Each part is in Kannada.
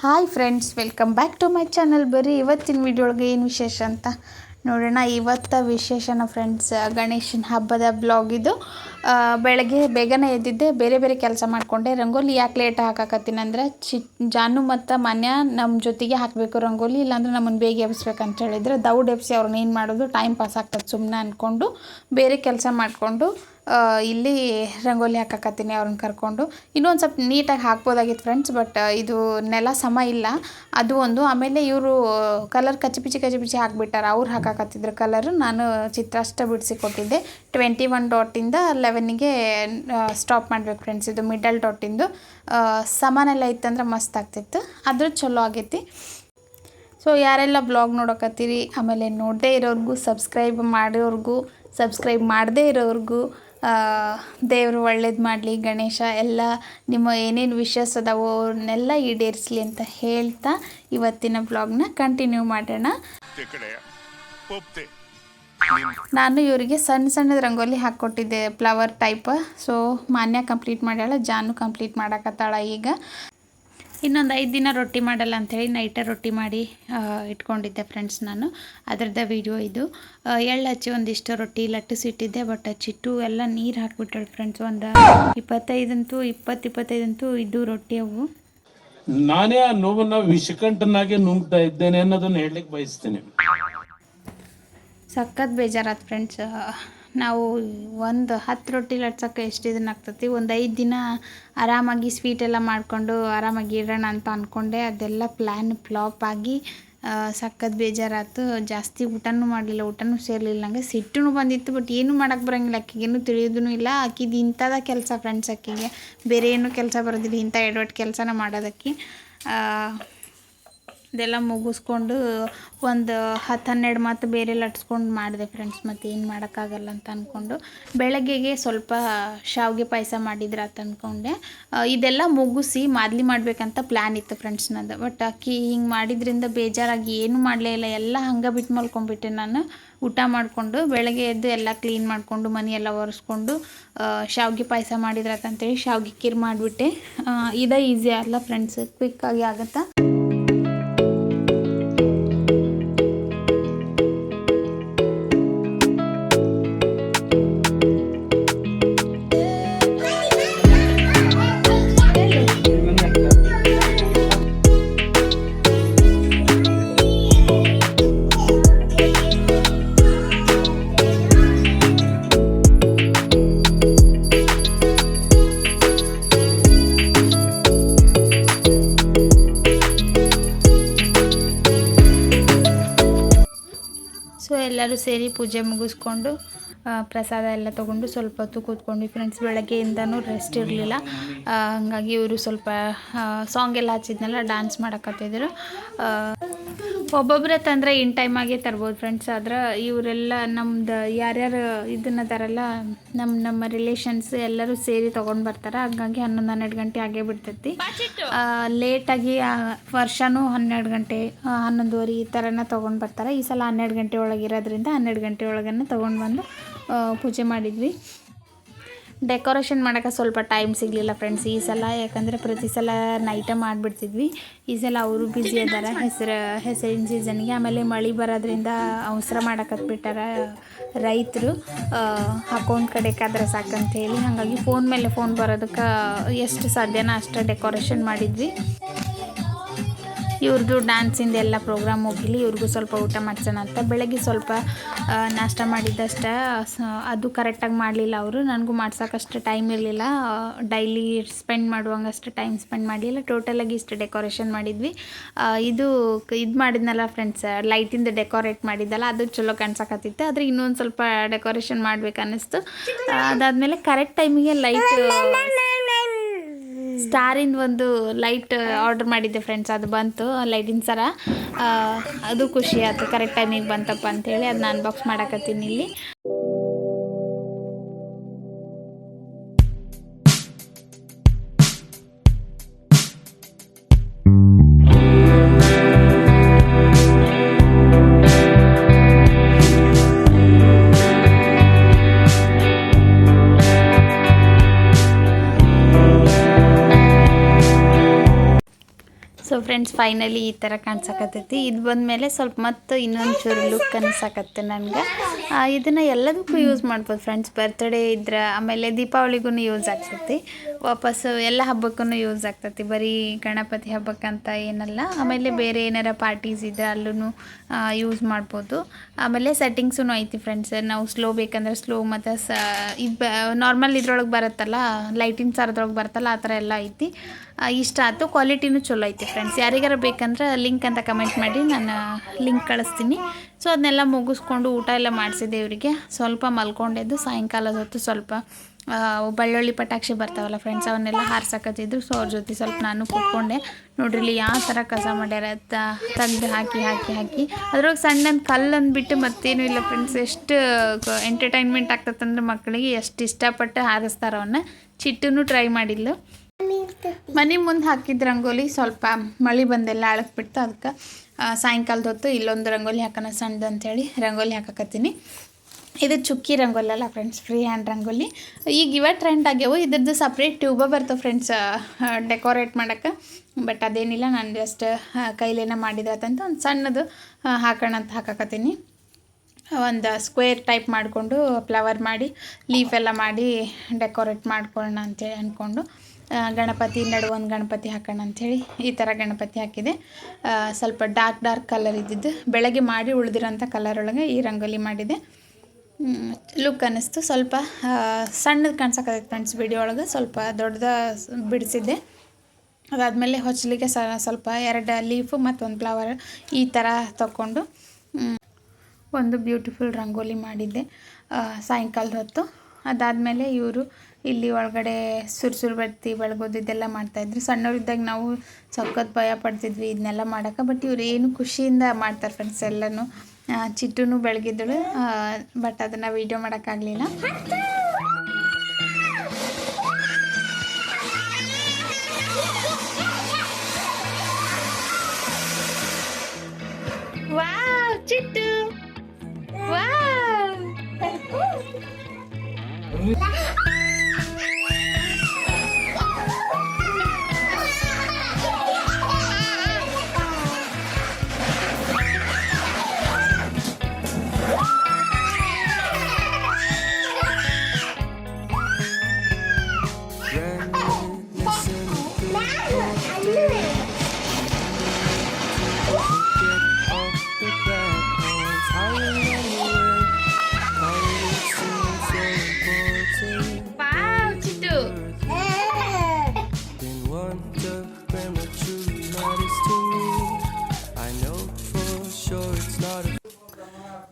Hi friends, welcome back to my channel. Bari, what's in video again? Vishesh Anta. ನೋಡೋಣ. ಇವತ್ತ ವಿಶೇಷನ ಫ್ರೆಂಡ್ಸ್ ಗಣೇಶನ ಹಬ್ಬದ ಬ್ಲಾಗ್ ಇದು. ಬೆಳಗ್ಗೆ ಬೇಗನೆ ಎದ್ದಿದ್ದೆ, ಬೇರೆ ಬೇರೆ ಕೆಲಸ ಮಾಡಿಕೊಂಡೆ. ರಂಗೋಲಿ ಯಾಕೆ ಲೇಟ್ ಹಾಕಾಕತ್ತೀನಿ ಅಂದ್ರೆ ಚಿ ಜಾನು ಮತ್ತು ಮನ್ಯ ನಮ್ಮ ಜೊತೆಗೆ ಹಾಕಬೇಕು ರಂಗೋಲಿ, ಇಲ್ಲಾಂದ್ರೆ ನಮ್ಮನ್ನು ಬೇಗ ಎಬ್ಸ್ಬೇಕಂತ ಹೇಳಿದರೆ. ದೌಡ್ ಎಬ್ಸಿ ಅವ್ರನ್ನ ಏನು ಮಾಡೋದು ಟೈಮ್ ಪಾಸ್ ಆಗ್ತದೆ ಸುಮ್ಮನೆ ಅಂದ್ಕೊಂಡು ಬೇರೆ ಕೆಲಸ ಮಾಡಿಕೊಂಡು ಇಲ್ಲಿ ರಂಗೋಲಿ ಹಾಕಕತ್ತೀನಿ ಅವ್ರನ್ನ ಕರ್ಕೊಂಡು. ಇನ್ನೊಂದು ಸ್ವಲ್ಪ ನೀಟಾಗಿ ಹಾಕ್ಬೋದಾಗಿತ್ತು ಫ್ರೆಂಡ್ಸ್ ಬಟ್ ಇದು ನೆಲ ಸಮ ಇಲ್ಲ. ಅದು ಒಂದು. ಆಮೇಲೆ ಇವರು ಕಲರ್ ಕಚ್ಚಿಪಿಚಿ ಕಚ್ಚಿಪಿಚಿ ಹಾಕ್ಬಿಟ್ಟಾರೆ. ಅವ್ರು ಹಾಕಾಕತ್ತಿದ್ರು ಕಲರ್ ನಾನು ಚಿತ್ರ ಅಷ್ಟೇ ಬಿಡಿಸಿ ಕೊಟ್ಟಿದ್ದೆ ಟ್ವೆಂಟಿ ಒನ್ ಡಾಟಿಂದ ಲೆವೆನ್ನಿಗೆ ಸ್ಟಾಪ್ ಮಾಡ್ಬೇಕು ಫ್ರೆಂಡ್ಸ್ ಇದು ಮಿಡಲ್ ಡಾಟಿಂದು ಸಮಾನೆಲ್ಲ ಇತ್ತಂದ್ರೆ ಮಸ್ತ್ ಆಗ್ತಿತ್ತು. ಅದ್ರ ಚಲೋ ಆಗೈತಿ. ಸೊ ಯಾರೆಲ್ಲ ಬ್ಲಾಗ್ ನೋಡಕತ್ತೀರಿ, ಆಮೇಲೆ ನೋಡದೇ ಇರೋರಿಗೂ ಸಬ್ಸ್ಕ್ರೈಬ್ ಮಾಡೋರ್ಗೂ ಸಬ್ಸ್ಕ್ರೈಬ್ ಮಾಡದೇ ಇರೋರ್ಗೂ ದೇವರು ಒಳ್ಳೇದು ಮಾಡಲಿ ಗಣೇಶ ಎಲ್ಲ ನಿಮ್ಮ ಏನೇನು ವಿಷಸ್ ಅದಾವೋ ಅವನ್ನೆಲ್ಲ ಈಡೇರಿಸಲಿ ಅಂತ ಹೇಳ್ತಾ ಇವತ್ತಿನ ಬ್ಲಾಗ್ನ ಕಂಟಿನ್ಯೂ ಮಾಡೋಣ. ನಾನು ಇವರಿಗೆ ಸಣ್ಣ ಸಣ್ಣದ rangoli ಹಾಕ್ಕೊಟ್ಟಿದ್ದೆ flower type. So Manya complete ಮಾಡ್ಯಾಳ Janu complete ಮಾಡಾಕತ್ತಾಳ ಈಗ. ಇನ್ನೊಂದು ಐದು ದಿನ ರೊಟ್ಟಿ ಮಾಡಲ್ಲ ಅಂಥೇಳಿ ನೈಟೇ ರೊಟ್ಟಿ ಮಾಡಿ ಇಟ್ಕೊಂಡಿದ್ದೆ ಫ್ರೆಂಡ್ಸ್ ನಾನು. ಅದರದ್ದ ವಿಡಿಯೋ ಇದು. ಎಳ್ಳು ಹಚ್ಚಿ ಒಂದಿಷ್ಟು ರೊಟ್ಟಿ ಲಟ್ಟಿಸಿಟ್ಟಿದ್ದೆ ಬಟ್ ಚಿಟ್ಟು ಎಲ್ಲ ನೀರು ಹಾಕ್ಬಿಟ್ಟಳು ಫ್ರೆಂಡ್ಸ್ ಒಂದು ಇಪ್ಪತ್ತೈದಂತೂ ಇಪ್ಪತ್ತು ಇಪ್ಪತ್ತೈದಂತೂ ಇದು ರೊಟ್ಟಿ ಅವು. ನಾನೇ ಆ ನೋವನ್ನ ವಿಷಕಂಠನಾಗೆ ನುಂಗ್ತಾ ಇದ್ದೇನೆ ಅನ್ನೋದನ್ನ ಹೇಳಲಿಕ್ಕೆ ಬಯಸ್ತೇನೆ. ಸಖತ್ ಬೇಜಾರಾದ ಫ್ರೆಂಡ್ಸ್ ನಾವು ಒಂದು ಹತ್ತು ರೊಟ್ಟಿ ಲಟ್ಸೋಕ್ಕೆ ಎಷ್ಟು ಇದನ್ನ ಆಗ್ತತಿ? ಒಂದು ಐದು ದಿನ ಆರಾಮಾಗಿ ಸ್ವೀಟ್ ಎಲ್ಲ ಮಾಡಿಕೊಂಡು ಆರಾಮಾಗಿ ಇರೋಣ ಅಂತ ಅಂದ್ಕೊಂಡೆ ಅದೆಲ್ಲ ಪ್ಲ್ಯಾನ್ ಫ್ಲಾಪ್ ಆಗಿ ಸಕ್ಕದ ಬೇಜಾರಾತು. ಜಾಸ್ತಿ ಊಟನೂ ಮಾಡಲಿಲ್ಲ, ಊಟನೂ ಸೇರಲಿಲ್ಲ. ನನಗೆ ಸಿಟ್ಟೂ ಬಂದಿತ್ತು ಬಟ್ ಏನೂ ಮಾಡೋಕ್ಕೆ ಬರೋಂಗಿಲ್ಲ. ಆಕಿಗೇನು ತಿಳಿಯೋದೂ ಇಲ್ಲ. ಆಕಿದು ಇಂಥದ ಕೆಲಸ ಫ್ರೆಂಡ್ಸ್ ಆಕಿಗೆ ಬೇರೆ ಏನೂ ಕೆಲಸ ಬರೋದಿಲ್ಲ. ಇಂಥ ಎಡವಟ್ಟು ಕೆಲಸನ ಮಾಡೋದಕ್ಕೆ. ಇದೆಲ್ಲ ಮುಗಿಸ್ಕೊಂಡು ಒಂದು ಹತ್ತು ಹನ್ನೆರಡು ಮತ್ತು ಬೇರೆ ಲಟ್ಸ್ಕೊಂಡು ಮಾಡಿದೆ ಫ್ರೆಂಡ್ಸ್ ಮತ್ತು ಏನು ಮಾಡೋಕ್ಕಾಗಲ್ಲ ಅಂತ ಅಂದ್ಕೊಂಡು ಬೆಳಗ್ಗೆಗೆ ಸ್ವಲ್ಪ ಶಾವಿಗೆ ಪಾಯಸ ಮಾಡಿದ್ರೆ ಅಂತ ಅಂದ್ಕೊಂಡೆ ಇದೆಲ್ಲ ಮುಗಿಸಿ ಮಾದಲಿ ಮಾಡಬೇಕಂತ ಪ್ಲ್ಯಾನ್ ಇತ್ತು ಫ್ರೆಂಡ್ಸ್ ನಂದು. ಬಟ್ ಅಕ್ಕಿ ಹಿಂಗೆ ಮಾಡಿದ್ರಿಂದ ಬೇಜಾರಾಗಿ ಏನೂ ಮಾಡಲೇ ಇಲ್ಲ, ಎಲ್ಲ ಹಂಗೆ ಬಿಟ್ಟು ಮಲ್ಕೊಂಡ್ಬಿಟ್ಟೆ ನಾನು. ಊಟ ಮಾಡಿಕೊಂಡು ಬೆಳಗ್ಗೆ ಎದ್ದು ಎಲ್ಲ ಕ್ಲೀನ್ ಮಾಡಿಕೊಂಡು ಮನೆಯೆಲ್ಲ ಒರೆಸ್ಕೊಂಡು ಶಾವಿಗೆ ಪಾಯಸ ಮಾಡಿದ್ರತ್ತಂತೇಳಿ ಶಾವಿಗೆ ಕಿರ್ ಮಾಡಿಬಿಟ್ಟೆ. ಇದೇ ಈಸಿ ಅಲ್ಲ ಫ್ರೆಂಡ್ಸ್ ಕ್ವಿಕ್ಕಾಗಿ ಆಗುತ್ತಾ? ಸೇರಿ ಪೂಜೆ ಮುಗಿಸ್ಕೊಂಡು ಪ್ರಸಾದ ಎಲ್ಲ ತೊಗೊಂಡು ಸ್ವಲ್ಪ ಹೊತ್ತು ಕೂತ್ಕೊಂಡ್ವಿ ಫ್ರೆಂಡ್ಸ್ ಬೆಳಗ್ಗೆಯಿಂದನೂ ರೆಸ್ಟ್ ಇರಲಿಲ್ಲ. ಹಂಗಾಗಿ ಇವರು ಸ್ವಲ್ಪ ಸಾಂಗ್ ಎಲ್ಲ ಹಚ್ಚಿದ್ನೆಲ್ಲ ಡ್ಯಾನ್ಸ್ ಮಾಡಕತ್ತಿದ್ರು. ಒಬ್ಬೊಬ್ಬರ ತಂದ್ರೆ ಇನ್ ಟೈಮ್ ಆಗೇ ತರ್ಬೋದು ಫ್ರೆಂಡ್ಸ್ ಆದ್ರೆ ಇವರೆಲ್ಲ ನಮ್ದು ಯಾರ್ಯಾರು ಇದನ್ನ ತರಲ್ಲ ನಮ್ಮ ನಮ್ಮ ರಿಲೇಷನ್ಸ್ ಎಲ್ಲರೂ ಸೇರಿ ತೊಗೊಂಡು ಬರ್ತಾರೆ. ಹಾಗಾಗಿ ಹನ್ನೊಂದು ಹನ್ನೆರಡು ಗಂಟೆ ಆಗೇ ಬಿಡ್ತೈತಿ. ಲೇಟಾಗಿ ವರ್ಷನೂ ಹನ್ನೆರಡು ಗಂಟೆ ಹನ್ನೊಂದುವರೆ ಈ ಥರನ ತೊಗೊಂಡು ಬರ್ತಾರೆ. ಈ ಸಲ ಹನ್ನೆರಡು ಗಂಟೆ ಒಳಗೆ ಇರೋದ್ರಿಂದ ಹನ್ನೆರಡು ಗಂಟೆ ಒಳಗನ್ನು ತೊಗೊಂಡು ಬಂದು ಪೂಜೆ ಮಾಡಿದ್ವಿ. ಡೆಕೋರೇಷನ್ ಮಾಡೋಕ್ಕೆ ಸ್ವಲ್ಪ ಟೈಮ್ ಸಿಗಲಿಲ್ಲ ಫ್ರೆಂಡ್ಸ್, ಈ ಸಲ ಯಾಕಂದರೆ ಪ್ರತಿ ಸಲ ನೈಟೇ ಮಾಡಿಬಿಡ್ತಿದ್ವಿ. ಈ ಸಲ ಅವರು ಬ್ಯುಸಿ ಅದಾರ, ಹೆಸರು, ಹೆಸರಿನ ಸೀಸನ್ಗೆ ಆಮೇಲೆ ಮಳೆ ಬರೋದ್ರಿಂದ ಅವಸರ ಮಾಡಕತ್ಬಿಟ್ಟಾರ ರೈತರು. ಅಕೌಂಟ್ ಕಡೆಕಾದ್ರೆ ಸಾಕಂತ ಹೇಳಿ ಹಾಗಾಗಿ ಫೋನ್ ಮೇಲೆ ಫೋನ್ ಬರೋದಕ್ಕೆ ಎಷ್ಟು ಸಾಧ್ಯನೋ ಅಷ್ಟು ಡೆಕೋರೇಷನ್ ಮಾಡಿದ್ವಿ. ಇವ್ರದ್ದು ಡ್ಯಾನ್ಸಿಂದ ಎಲ್ಲ ಪ್ರೋಗ್ರಾಮ್ ಹೋಗಿಲಿ ಇವ್ರಿಗೂ ಸ್ವಲ್ಪ ಊಟ ಮಾಡ್ಸೋಣ ಅಂತ. ಬೆಳಗ್ಗೆ ಸ್ವಲ್ಪ ನಾಷ್ಟ ಮಾಡಿದ್ದಷ್ಟ. ಅದು ಕರೆಕ್ಟಾಗಿ ಮಾಡಲಿಲ್ಲ ಅವರು. ನನಗೂ ಮಾಡ್ಸೋಕ್ಕಷ್ಟು ಟೈಮ್ ಇರಲಿಲ್ಲ. ಡೈಲಿ ಸ್ಪೆಂಡ್ ಮಾಡುವಂಗಷ್ಟು ಟೈಮ್ ಸ್ಪೆಂಡ್ ಮಾಡಲಿಲ್ಲ. ಟೋಟಲಾಗಿ ಇಷ್ಟು ಡೆಕೋರೇಷನ್ ಮಾಡಿದ್ವಿ. ಇದು ಇದು ಮಾಡಿದ್ನಲ್ಲ ಫ್ರೆಂಡ್ಸ್ ಲೈಟಿಂದ ಡೆಕೋರೇಟ್ ಮಾಡಿದ್ದಲ್ಲ, ಅದು ಚಲೋ ಕಾಣ್ಸಕತ್ತಿತ್ತು. ಆದರೆ ಇನ್ನೊಂದು ಸ್ವಲ್ಪ ಡೆಕೋರೇಷನ್ ಮಾಡ್ಬೇಕು ಅನ್ನಿಸ್ತು ಅದಾದಮೇಲೆ ಕರೆಕ್ಟ್ ಟೈಮಿಗೆ ಲೈಟ್ ಸ್ಟಾರಿಂದ ಒಂದು ಲೈಟ್ ಆರ್ಡರ್ ಮಾಡಿದ್ದೆ ಫ್ರೆಂಡ್ಸ್ ಅದು ಬಂತು ಲೈಟಿನ ಸರ. ಅದು ಖುಷಿ ಆಯ್ತು ಕರೆಕ್ಟ್ ಟೈಮಿಗೆ ಬಂತಪ್ಪ ಅಂತೇಳಿ ಅದನ್ನ ಅನ್ಬಾಕ್ಸ್ ಮಾಡಕತ್ತೀನಿ ಇಲ್ಲಿ. ಫ್ರೆಂಡ್ಸ್ ಫೈನಲಿ ಈ ಥರ ಕಾಣಿಸಕತ್ತೈತಿ. ಇದು ಬಂದಮೇಲೆ ಸ್ವಲ್ಪ ಮತ್ತು ಇನ್ನೊಂದು ಚೂರು ಲುಕ್ ಅನ್ಸಕತ್ತೆ ನನಗೆ. ಇದನ್ನು ಎಲ್ಲದಕ್ಕೂ ಯೂಸ್ ಮಾಡ್ಬೋದು ಫ್ರೆಂಡ್ಸ್ ಬರ್ತ್ಡೇ ಇದ್ರೆ, ಆಮೇಲೆ ದೀಪಾವಳಿಗೂ ಯೂಸ್ ಆಗ್ತೈತಿ. ವಾಪಸ್ಸು ಎಲ್ಲ ಹಬ್ಬಕ್ಕೂ ಯೂಸ್ ಆಗ್ತತಿ. ಬರೀ ಗಣಪತಿ ಹಬ್ಬಕ್ಕಂತ ಏನಲ್ಲ, ಆಮೇಲೆ ಬೇರೆ ಏನಾರ ಪಾರ್ಟೀಸ್ ಇದ್ರೆ ಅಲ್ಲೂ ಯೂಸ್ ಮಾಡ್ಬೋದು. ಆಮೇಲೆ ಸೆಟ್ಟಿಂಗ್ಸೂ ಐತಿ ಫ್ರೆಂಡ್ಸ್ ನಾವು ಸ್ಲೋ ಬೇಕಂದ್ರೆ ಸ್ಲೋ ಮತ್ತು ಸ, ಇದು ನಾರ್ಮಲ್ ಇದ್ರೊಳಗೆ ಬರುತ್ತಲ್ಲ ಲೈಟಿನ್ ಸಾರದ್ರೊಳಗೆ ಬರುತ್ತಲ್ಲ, ಆ ಥರ ಎಲ್ಲ ಐತಿ. ಇಷ್ಟ ಆಯ್ತು. ಕ್ವಾಲಿಟಿನೂ ಚಲೋ ಐತಿ ಫ್ರೆಂಡ್ಸ್ ಯಾರಿಗಾರ ಬೇಕಂದ್ರೆ ಲಿಂಕ್ ಅಂತ ಕಮೆಂಟ್ ಮಾಡಿ, ನಾನು ಲಿಂಕ್ ಕಳಿಸ್ತೀನಿ. ಸೊ ಅದನ್ನೆಲ್ಲ ಮುಗಿಸ್ಕೊಂಡು ಊಟ ಎಲ್ಲ ಮಾಡಿಸಿದೆ ಇವರಿಗೆ ಸ್ವಲ್ಪ ಮಲ್ಕೊಂಡೆದ್ದು ಸಾಯಂಕಾಲದ ಹೊತ್ತು ಸ್ವಲ್ಪ ಬೆಳ್ಳುಳ್ಳಿ ಪಟಾಕ್ಷಿ ಬರ್ತಾವಲ್ಲ ಫ್ರೆಂಡ್ಸ್ ಅವನ್ನೆಲ್ಲ ಹಾರ್ಸಕತ್ತಿದ್ರು. ಸೊ ಅವ್ರ ಜೊತೆ ಸ್ವಲ್ಪ ನಾನು ಕೂತ್ಕೊಂಡೆ. ನೋಡ್ರಿ ಇಲ್ಲಿ ಯಾವ ಥರ ಕಸ ಮಾಡ್ಯಾರ. ತಂದು ಹಾಕಿ ಹಾಕಿ ಹಾಕಿ. ಅದ್ರೊಳಗೆ ಸಣ್ಣಂದು ಕಲ್ಲು ಅಂದ್ಬಿಟ್ಟು ಮತ್ತೇನು ಇಲ್ಲ ಫ್ರೆಂಡ್ಸ್ ಎಷ್ಟು ಎಂಟರ್ಟೈನ್ಮೆಂಟ್ ಆಗ್ತದಂದ್ರೆ ಮಕ್ಕಳಿಗೆ ಎಷ್ಟು ಇಷ್ಟಪಟ್ಟು ಹಾರಿಸ್ತಾರ ಅವನ್ನ ಚಿಟ್ಟೂ ಟ್ರೈ ಮಾಡಿಲ್ಲ ಮನೆ ಮುಂದೆ ಹಾಕಿದ ರಂಗೋಲಿ ಸ್ವಲ್ಪ ಮಳೆ ಬಂದೆಲ್ಲ ಅಳಕ್ ಬಿಡ್ತು. ಅದಕ್ಕೆ ಸಾಯಂಕಾಲದ ಹೊತ್ತು ಇಲ್ಲೊಂದು ರಂಗೋಲಿ ಹಾಕೋಣ ಸಣ್ಣದು ಅಂತೇಳಿ ರಂಗೋಲಿ ಹಾಕಕತ್ತೀನಿ. ಇದು ಚುಕ್ಕಿ ರಂಗೋಲಿ ಅಲ್ಲ ಫ್ರೆಂಡ್ಸ್ ಫ್ರೀ ಹ್ಯಾಂಡ್ ರಂಗೋಲಿ. ಈಗ ಇವ ಟ್ರೆಂಡ್ ಆಗ್ಯಾವು, ಇದ್ರದ್ದು ಸಪ್ರೇಟ್ ಟ್ಯೂಬ ಬರ್ತವೆ ಫ್ರೆಂಡ್ಸ್ ಡೆಕೋರೇಟ್ ಮಾಡೋಕ್ಕೆ. ಬಟ್ ಅದೇನಿಲ್ಲ, ನಾನು ಜಸ್ಟ್ ಕೈಲೇನ ಮಾಡಿದ್ರಾತಂತ ಒಂದು ಸಣ್ಣದು ಹಾಕೋಣ ಅಂತ ಹಾಕಕತ್ತೀನಿ. ಒಂದು ಸ್ಕ್ವೇರ್ ಟೈಪ್ ಮಾಡಿಕೊಂಡು ಫ್ಲವರ್ ಮಾಡಿ ಲೀಫ್ ಎಲ್ಲ ಮಾಡಿ ಡೆಕೋರೇಟ್ ಮಾಡ್ಕೊಳ್ಳೋಣ ಅಂತೇಳಿ ಅಂದ್ಕೊಂಡು ಗಣಪತಿ ನಡುವೆ ಒಂದು ಗಣಪತಿ ಹಾಕೋಣ ಅಂಥೇಳಿ ಈ ಥರ ಗಣಪತಿ ಹಾಕಿದೆ. ಸ್ವಲ್ಪ ಡಾರ್ಕ್ ಡಾರ್ಕ್ ಕಲರ್ ಇದ್ದಿದ್ದು, ಬೆಳಗ್ಗೆ ಮಾಡಿ ಉಳಿದಿರೋಂಥ ಕಲರ್ ಒಳಗೆ ಈ ರಂಗೋಲಿ ಮಾಡಿದೆ. ಲುಕ್ ಅನ್ನಿಸ್ತು. ಸ್ವಲ್ಪ ಸಣ್ಣದು ಕಾಣ್ಸಕ್ಕತ್ತೈತೆ ಫ್ರೆಂಡ್ಸ್ ವಿಡಿಯೋ ಒಳಗೆ. ಸ್ವಲ್ಪ ದೊಡ್ಡದ ಬಿಡಿಸಿದ್ದೆ. ಅದಾದಮೇಲೆ ಹೊಚ್ಚಲಿಗೆ ಸ್ವಲ್ಪ ಎರಡು ಲೀಫು ಮತ್ತು ಒಂದು ಫ್ಲವರ್ ಈ ಥರ ತಗೊಂಡು ಒಂದು ಬ್ಯೂಟಿಫುಲ್ ರಂಗೋಲಿ ಮಾಡಿದ್ದೆ ಸಾಯಂಕಾಲದ ಹೊತ್ತು. ಅದಾದಮೇಲೆ ಇವರು ಇಲ್ಲಿ ಒಳಗಡೆ ಸುರುಚುರು ಬರ್ತಿ ಬೆಳಗೋದು ಇದೆಲ್ಲ ಮಾಡ್ತಾಯಿದ್ರು ಸಣ್ಣವರಿದ್ದಾಗ ನಾವು ಸಖತ್ ಭಯ ಪಡ್ತಿದ್ವಿ ಇದನ್ನೆಲ್ಲ ಮಾಡೋಕೆ. ಬಟ್ ಇವ್ರು ಏನು ಖುಷಿಯಿಂದ ಮಾಡ್ತಾರೆ ಫ್ರೆಂಡ್ಸ್ ಎಲ್ಲನೂ. ಚಿಟ್ಟೂ ಬೆಳಗಿದ್ದಳು ಬಟ್ ಅದನ್ನು ವಿಡಿಯೋ ಮಾಡೋಕ್ಕಾಗಲಿಲ್ಲ. ವಾವ್ ಚಿಟ್ಟು. ವಾವ್.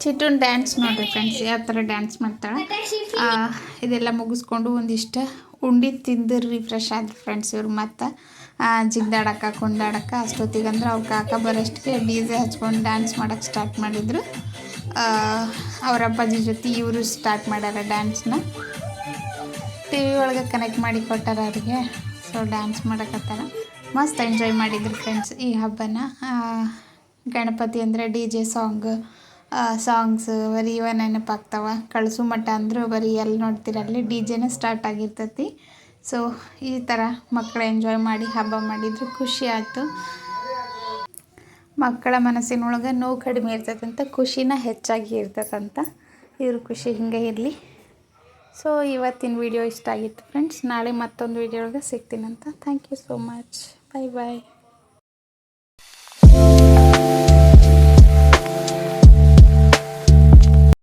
ಚಿಟ್ಟುನ್ ಡ್ಯಾನ್ಸ್ ನೋಡ್ರಿ ಫ್ರೆಂಡ್ಸ್ ಯಾವ ಥರ ಡ್ಯಾನ್ಸ್ ಮಾಡ್ತಾಳೆ ಇದೆಲ್ಲ ಮುಗಿಸ್ಕೊಂಡು ಒಂದಿಷ್ಟು ಉಂಡಿ ತಿಂದು ರಿಫ್ರೆಶ್ ಆದ್ರು ಫ್ರೆಂಡ್ಸ್ ಇವ್ರು ಮತ್ತು. ಜಿಗ್ದಾಡಕ್ಕ ಕುಂದಾಡಕ್ಕ ಅಷ್ಟೊತ್ತಿಗೆ ಅಂದ್ರೆ ಅವ್ರ ಕಾಕ ಬರೋಷ್ಟಿಗೆ ಡಿ ಜೆ ಹಚ್ಕೊಂಡು ಡ್ಯಾನ್ಸ್ ಮಾಡೋಕ್ಕೆ ಸ್ಟಾರ್ಟ್ ಮಾಡಿದ್ರು. ಅವ್ರ ಅಪ್ಪಾಜಿ ಜೊತೆ ಇವರು ಸ್ಟಾರ್ಟ್ ಮಾಡ್ಯಾರ ಡ್ಯಾನ್ಸ್ನ ಟಿ ವಿ ಒಳಗೆ ಕನೆಕ್ಟ್ ಮಾಡಿ ಕೊಟ್ಟಾರ ಅವ್ರಿಗೆ. ಸೊ ಡ್ಯಾನ್ಸ್ ಮಾಡಕತ್ತಾರ. ಮಸ್ತ್ ಎಂಜಾಯ್ ಮಾಡಿದ್ರು ಫ್ರೆಂಡ್ಸ್ ಈ ಹಬ್ಬನ. ಗಣಪತಿ ಅಂದರೆ ಡಿ ಜೆ ಸಾಂಗ್ ಸಾಂಗ್ಸ್ ಬರೀ ಇವ ನೆನಪಾಗ್ತಾವ ಕಳಿಸು ಮಠ ಅಂದ್ರೆ ಬರೀ ಎಲ್ಲಿ ನೋಡ್ತೀರಲ್ಲಿ ಡಿ ಜೆನೇ ಸ್ಟಾರ್ಟ್ ಆಗಿರ್ತೈತಿ. ಸೊ ಈ ಥರ ಮಕ್ಕಳು ಎಂಜಾಯ್ ಮಾಡಿ, ಹಬ್ಬ ಮಾಡಿದ್ರು ಖುಷಿ ಆಯಿತು. ಮಕ್ಕಳ ಮನಸ್ಸಿನೊಳಗೆ ನೋವು ಕಡಿಮೆ ಇರ್ತೈತಂತ, ಖುಷಿನ ಹೆಚ್ಚಾಗಿ ಇರ್ತೈತಂತ. ಇವ್ರ ಖುಷಿ ಹಿಂಗೆ ಇರಲಿ. ಸೊ ಇವತ್ತಿನ ವಿಡಿಯೋ ಇಷ್ಟ ಆಗಿತ್ತು ಫ್ರೆಂಡ್ಸ್ ನಾಳೆ ಮತ್ತೊಂದು ವಿಡಿಯೋ ಒಳಗೆ ಸಿಗ್ತೀನಂತ. Thank you so much bye bye